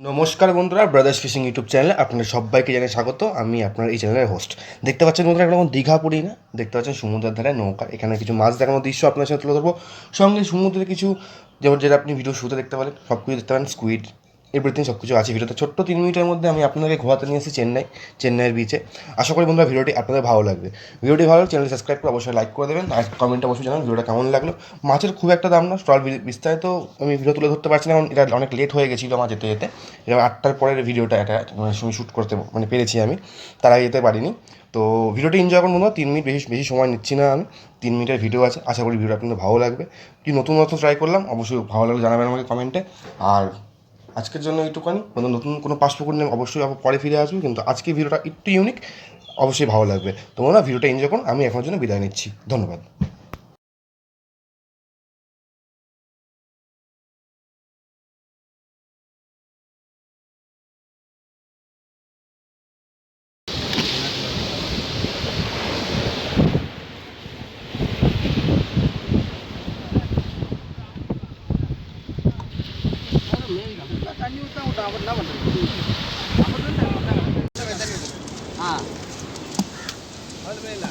নমস্কার বন্ধুরা brothers fishing YouTube চ্যানেলে আপনাদের সবাইকে জানাই স্বাগত। আমি আপনার এই চ্যানেলের হোস্ট দেখতে পাচ্ছেন বন্ধুরা একটা দীঘা পড়ি না। দেখতে পাচ্ছেন সমুদ্রের ধারে নৌকা। এখানে কিছু মাছ দেখানোর দৃশ্য আপনার সাথে তুলে ধরবো। সঙ্গে সমুদ্রে কিছু, যেমন যেটা আপনি ভিডিও শুতে দেখতে পারেন সব কিছু দেখতে পারেন স্কুইড এভরিথিং সব কিছু আছে। ভিডিওতে ছোট্ট তিন মিনিটের মধ্যে আমি আপনাদেরকে ঘোরাতে নিয়ে এসেছি চেন্নাই, চেন্নাইয়ের বিচে আশা করি বন্ধুরা ভিডিওটি আপনাদের ভালো লাগবে। ভিডিওটি ভালো চ্যানেল সাবস্ক্রাইব করে অবশ্যই লাইক করে দেবেন। আর কমেন্টে অবশ্যই জানান ভিডিওটা কেমন লাগল। মাছের খুব একটা দাম না স্টল বিস্তারিত আমি ভিডিও তুলে ধরতে পারছি না, কারণ এটা অনেক লেট হয়ে গেছিল আমার যেতে যেতে। এবার আটটার পরের ভিডিওটা এটা মানে সময় শ্যুট করতে মানে পেরেছি আমি। তার যেতে পারিনি। তো ভিডিওটি এনজয় করুন বন্ধুরা, তিন মিনিট বেশি বেশি সময় নিচ্ছি না আমি। তিন মিনিটের ভিডিও আছে। আশা করি ভিডিও আপনাদের ভালো লাগবে। কি নতুন নতুন ট্রাই করলাম, অবশ্যই ভালো লাগলে জানাবেন আমাকে কমেন্টে আর আজকের জন্য এইটুকানি কোনো নতুন কোনো পাসপোর্ট নিয়ে অবশ্যই আবার পরে ফিরে আসবে, কিন্তু আজকে ভিডিওটা একটু ইউনিক অবশ্যই ভালো লাগবে। তোমরা ভিডিওটা এনজয় করুন, আমি এখন জন্য বিদায় নিচ্ছি। ধন্যবাদ। தண்ணி ஊற்றா விட்டா அவர் என்ன பண்ணுறது ஆ. அதுவே இல்லை